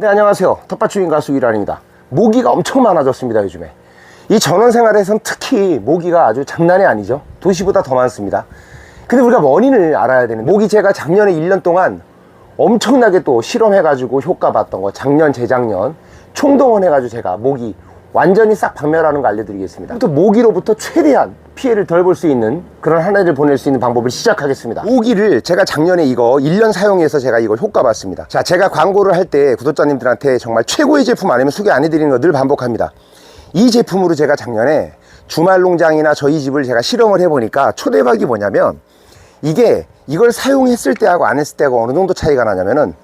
네 안녕하세요. 텃밭 주인 가수 이란입니다. 모기가 엄청 많아졌습니다 요즘에. 이 전원 생활에선 특히 모기가 아주 장난이 아니죠. 도시보다 더 많습니다. 근데 우리가 원인을 알아야 되는 모기 제가 작년에 1년 동안 엄청나게 또 실험해 가지고 효과 봤던 거 작년 재작년 총동원 해 가지고 제가 모기 완전히 싹 박멸하는 거 알려드리겠습니다. 또 모기로부터 최대한 피해를 덜 볼 수 있는 그런 한 해를 보낼 수 있는 방법을 시작하겠습니다. 모기를 제가 작년에 이거 1년 사용해서 제가 이거 효과 봤습니다. 자 제가 광고를 할 때 구독자님들한테 정말 최고의 제품 아니면 소개 안 해드리는 거 늘 반복합니다. 이 제품으로 제가 작년에 주말 농장이나 저희 집을 제가 실험을 해보니까 초대박이 뭐냐면 이게 이걸 사용했을 때하고 안 했을 때하고 어느 정도 차이가 나냐면은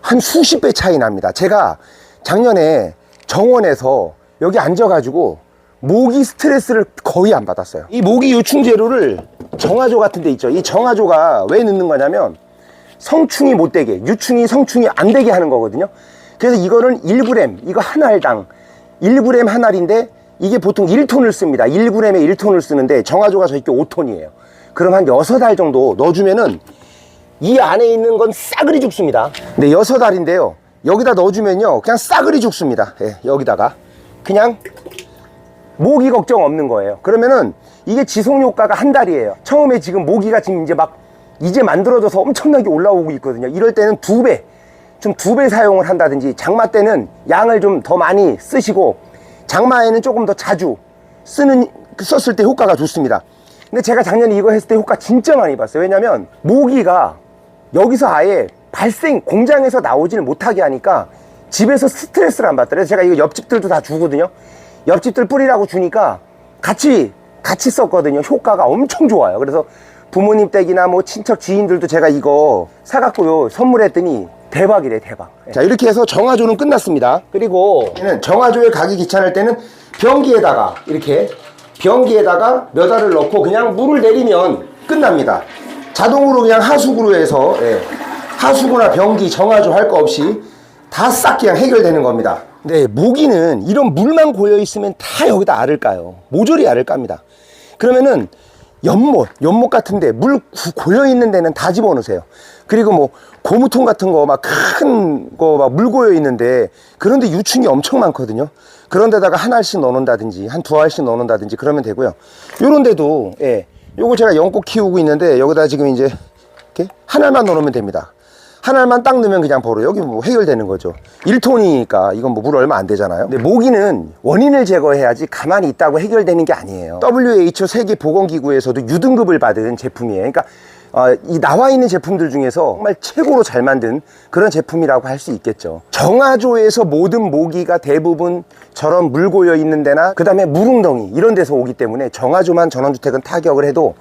한 수십 배 차이 납니다. 제가 작년에 정원에서 여기 앉아가지고 모기 스트레스를 거의 안 받았어요. 이 모기 유충 재료를 정화조 같은 데 있죠. 이 정화조가 왜 넣는 거냐면 성충이 못 되게, 유충이 성충이 안 되게 하는 거거든요. 그래서 이거는 1g, 이거 한 알당 1g 한 알인데 이게 보통 1톤을 씁니다. 1g에 1톤을 쓰는데 정화조가 저희 게 5톤이에요. 그럼 한 6알 정도 넣어주면은 이 안에 있는 건 싸그리 죽습니다. 네, 여섯 알인데요. 여기다 넣어주면요. 그냥 싸그리 죽습니다. 예, 여기다가. 그냥 모기 걱정 없는 거예요. 그러면은 이게 지속 효과가 한 달이에요. 처음에 지금 모기가 지금 이제 막 이제 만들어져서 엄청나게 올라오고 있거든요. 이럴 때는 두 배, 좀 두 배 사용을 한다든지 장마 때는 양을 좀 더 많이 쓰시고 장마에는 조금 더 자주 쓰는 썼을 때 효과가 좋습니다. 근데 제가 작년에 이거 했을 때 효과 진짜 많이 봤어요. 왜냐면 모기가 여기서 아예 발생 공장에서 나오지를 못하게 하니까 집에서 스트레스를 안 받더라고요. 제가 이거 옆집들도 다 주거든요. 옆집들 뿌리라고 주니까 같이 같이 썼거든요. 효과가 엄청 좋아요. 그래서 부모님 댁이나 뭐 친척 지인들도 제가 이거 사갖고요 선물했더니 대박이래 대박. 자 이렇게 해서 정화조는 끝났습니다. 그리고 정화조에 가기 귀찮을 때는 변기에다가 이렇게 변기에다가 몇 알을 넣고 그냥 물을 내리면 끝납니다. 자동으로 그냥 하수구로 해서 예, 하수구나 변기 정화조 할 거 없이 다 싹 그냥 해결되는 겁니다. 네, 모기는 이런 물만 고여 있으면 다 여기다 알을 까요. 모조리 알을 깝니다. 그러면은 연못, 연못 같은데 물 구- 고여 있는 데는 다 집어넣으세요. 그리고 뭐 고무통 같은 거 막 큰 거 막 물 고여 있는데 그런데 유충이 엄청 많거든요. 그런 데다가 한 알씩 넣어놓는다든지 한 두 알씩 넣어놓는다든지 그러면 되고요. 요런 데도 예, 요거 제가 연꽃 키우고 있는데 여기다 지금 이제 이렇게 한 알만 넣어놓으면 됩니다. 한 알만 딱 넣으면 그냥 바로 여기 뭐 해결되는 거죠. 1톤이니까 이건 뭐 물 얼마 안 되잖아요. 근데 모기는 원인을 제거해야지 가만히 있다고 해결되는 게 아니에요. WHO 세계 보건기구에서도 유등급을 받은 제품이에요. 그러니까 어, 이 나와 있는 제품들 중에서 정말 최고로 잘 만든 그런 제품이라고 할 수 있겠죠. 정화조에서 모든 모기가 대부분 저런 물 고여 있는 데나 그 다음에 물웅덩이 이런 데서 오기 때문에 정화조만 전원주택은 타격을 해도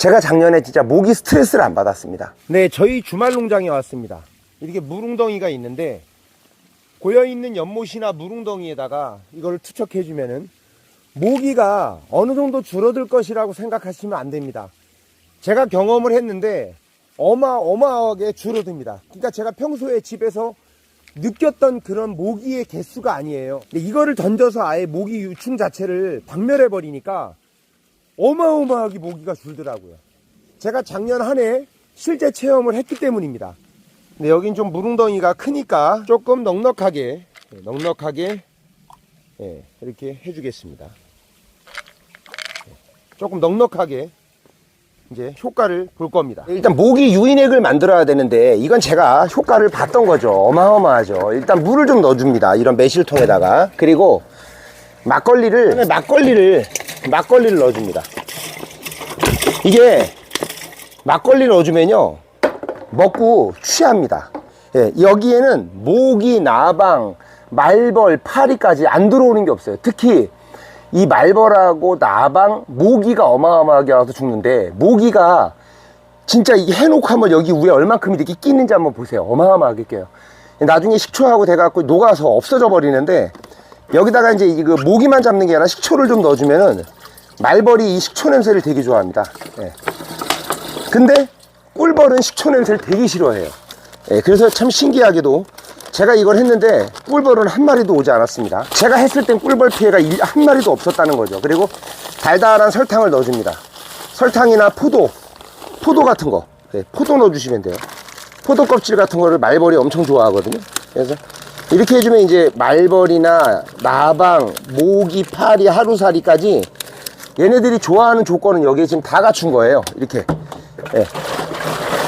제가 작년에 진짜 모기 스트레스를 안 받았습니다. 네, 저희 주말 농장에 왔습니다. 이렇게 물웅덩이가 있는데 고여 있는 연못이나 물웅덩이에다가 이걸 투척해 주면은 모기가 어느 정도 줄어들 것이라고 생각하시면 안 됩니다. 제가 경험을 했는데 어마어마하게 줄어듭니다. 그러니까 제가 평소에 집에서 느꼈던 그런 모기의 개수가 아니에요. 이거를 던져서 아예 모기 유충 자체를 박멸해 버리니까 어마어마하게 모기가 줄더라고요. 제가 작년 한 해 실제 체험을 했기 때문입니다. 근데 여긴 좀 무릉덩이가 크니까 조금 넉넉하게, 예, 넉넉하게 예, 이렇게 해주겠습니다. 예, 조금 넉넉하게 이제 효과를 볼 겁니다. 일단 모기 유인액을 만들어야 되는데 이건 제가 효과를 봤던 거죠. 어마어마하죠. 일단 물을 좀 넣어줍니다. 이런 매실통에다가 그리고 막걸리를 막걸리를 막걸리를 넣어줍니다. 이게 막걸리 넣어주면요 먹고 취합니다. 예, 여기에는 모기, 나방, 말벌, 파리까지 안 들어오는 게 없어요. 특히 이 말벌하고 나방, 모기가 어마어마하게 와서 죽는데 모기가 진짜 이게 해놓고 한번 여기 위에 얼만큼 이렇게 끼는지 한번 보세요. 어마어마하게 껴요. 나중에 식초하고 돼갖고 녹아서 없어져 버리는데 여기다가 이제 이거 모기만 잡는 게 아니라 식초를 좀 넣어주면은 말벌이 이 식초 냄새를 되게 좋아합니다. 예. 근데 꿀벌은 식초 냄새를 되게 싫어해요. 예, 그래서 참 신기하게도 제가 이걸 했는데 꿀벌은 한 마리도 오지 않았습니다. 제가 했을 땐 꿀벌 피해가 일- 한 마리도 없었다는 거죠. 그리고 달달한 설탕을 넣어줍니다. 설탕이나 포도, 포도 같은 거, 예, 포도 넣어주시면 돼요. 포도 껍질 같은 거를 말벌이 엄청 좋아하거든요. 그래서 이렇게 해주면 이제 말벌이나 나방, 모기, 파리, 하루살이까지 얘네들이 좋아하는 조건은 여기에 지금 다 갖춘 거예요. 이렇게. 예.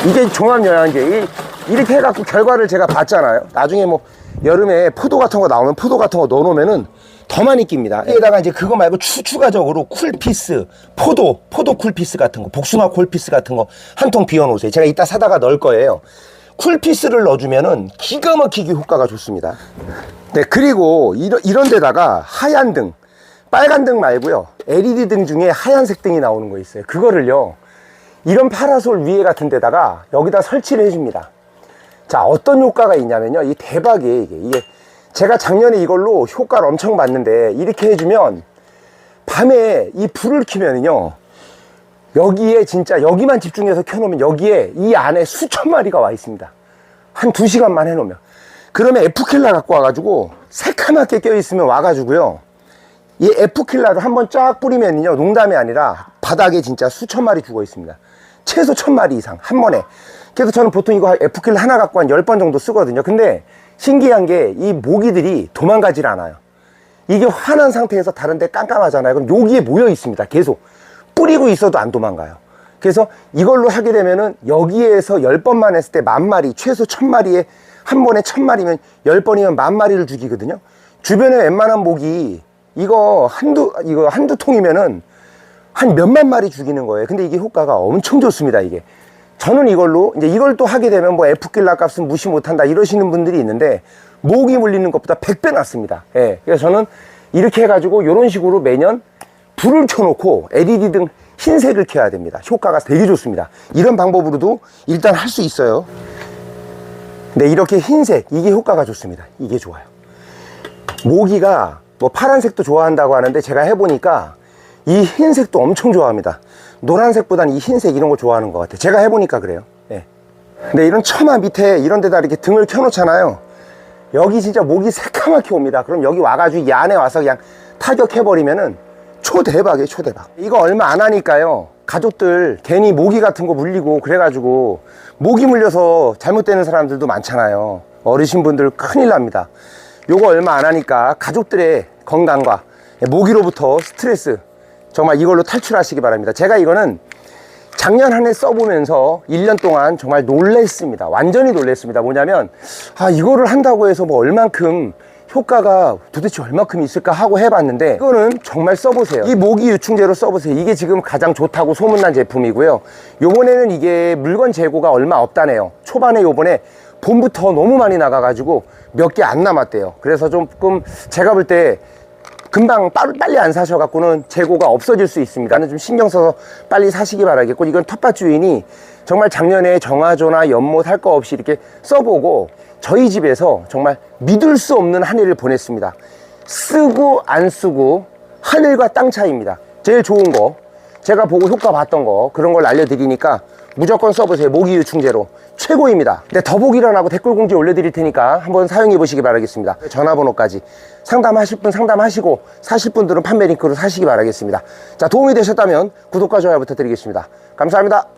이게 종합영양제. 이- 이렇게 해갖고 결과를 제가 봤잖아요. 나중에 뭐 여름에 포도 같은 거 나오면 포도 같은 거 넣어놓으면은 더 많이 낍니다. 여기다가 이제 그거 말고 추, 추가적으로 쿨피스, 포도, 포도 쿨피스 같은 거, 복숭아 쿨피스 같은 거 한 통 비워놓으세요. 제가 이따 사다가 넣을 거예요. 쿨피스를 넣어주면은 기가 막히게 효과가 좋습니다. 네, 그리고 이런, 이런 데다가 하얀 등, 빨간 등 말고요. LED 등 중에 하얀색 등이 나오는 거 있어요. 그거를요. 이런 파라솔 위에 같은 데다가 여기다 설치를 해줍니다. 자, 어떤 효과가 있냐면요. 이 대박이에요, 이게. 이게 제가 작년에 이걸로 효과를 엄청 봤는데 이렇게 해주면 밤에 이 불을 켜면은요. 여기에 진짜 여기만 집중해서 켜놓으면 여기에 이 안에 수천 마리가 와 있습니다. 한 두 시간만 해놓으면. 그러면 F킬라 갖고 와가지고 새카맣게 껴있으면 와가지고요. 이 F킬라를 한번 쫙 뿌리면요. 농담이 아니라 바닥에 진짜 수천 마리 죽어 있습니다. 최소 천 마리 이상 한 번에. 그래서 저는 보통 이거 F킬라 하나 갖고 한 열 번 정도 쓰거든요. 근데 신기한 게 이 모기들이 도망가질 않아요. 이게 화난 상태에서 다른데 깜깜하잖아요. 그럼 여기에 모여 있습니다. 계속 뿌리고 있어도 안 도망가요. 그래서 이걸로 하게 되면은 여기에서 열 번만 했을 때 만 마리, 최소 천 마리에 한 번에 천 마리면 열 번이면 만 마리를 죽이거든요. 주변에 웬만한 모기 이거 한두 이거 한두 통이면은 한 몇만 마리 죽이는 거예요. 근데 이게 효과가 엄청 좋습니다. 이게 저는 이걸로 이제 이걸 또 하게 되면 뭐 F킬라 값은 무시 못한다 이러시는 분들이 있는데 모기 물리는 것보다 100배 낫습니다. 예. 그래서 저는 이렇게 해가지고 이런 식으로 매년 불을 켜놓고 LED 등 흰색을 켜야 됩니다. 효과가 되게 좋습니다. 이런 방법으로도 일단 할 수 있어요. 네, 이렇게 흰색, 이게 효과가 좋습니다. 이게 좋아요. 모기가 뭐 파란색도 좋아한다고 하는데 제가 해보니까 이 흰색도 엄청 좋아합니다. 노란색보다는 이 흰색 이런 거 좋아하는 것 같아요. 제가 해보니까 그래요. 예. 근데 이런 처마 밑에 이런 데다 이렇게 등을 켜놓잖아요. 여기 진짜 모기 새까맣게 옵니다. 그럼 여기 와가지고 이 안에 와서 그냥 타격해버리면은 초대박이에요, 초대박. 이거 얼마 안 하니까요. 가족들 괜히 모기 같은 거 물리고 그래가지고 모기 물려서 잘못되는 사람들도 많잖아요. 어르신분들 큰일 납니다. 요거 얼마 안 하니까 가족들의 건강과 모기로부터 스트레스 정말 이걸로 탈출하시기 바랍니다. 제가 이거는 작년 한 해 써보면서 1년 동안 정말 놀랬습니다. 완전히 놀랬습니다. 뭐냐면, 아, 이거를 한다고 해서 뭐 얼만큼 효과가 도대체 얼마큼 있을까 하고 해봤는데, 이거는 정말 써보세요. 이 모기 유충제로 써보세요. 이게 지금 가장 좋다고 소문난 제품이고요. 요번에는 이게 물건 재고가 얼마 없다네요. 초반에 요번에 봄부터 너무 많이 나가가지고 몇 개 안 남았대요. 그래서 조금 제가 볼 때 금방 빠- 빨리 안 사셔갖고는 재고가 없어질 수 있습니다. 좀 신경 써서 빨리 사시기 바라겠고 이건 텃밭 주인이 정말 작년에 정화조나 연못 할 거 없이 이렇게 써보고 저희 집에서 정말 믿을 수 없는 한 해를 보냈습니다. 쓰고 안 쓰고 하늘과 땅 차이입니다. 제일 좋은 거 제가 보고 효과 봤던 거 그런 걸 알려드리니까 무조건 써보세요. 모기 유충제로 최고입니다. 네, 더보기란하고 댓글 공지 올려드릴 테니까 한번 사용해 보시기 바라겠습니다. 전화번호까지 상담하실 분 상담하시고 사실 분들은 판매 링크로 사시기 바라겠습니다. 자 도움이 되셨다면 구독과 좋아요 부탁드리겠습니다. 감사합니다.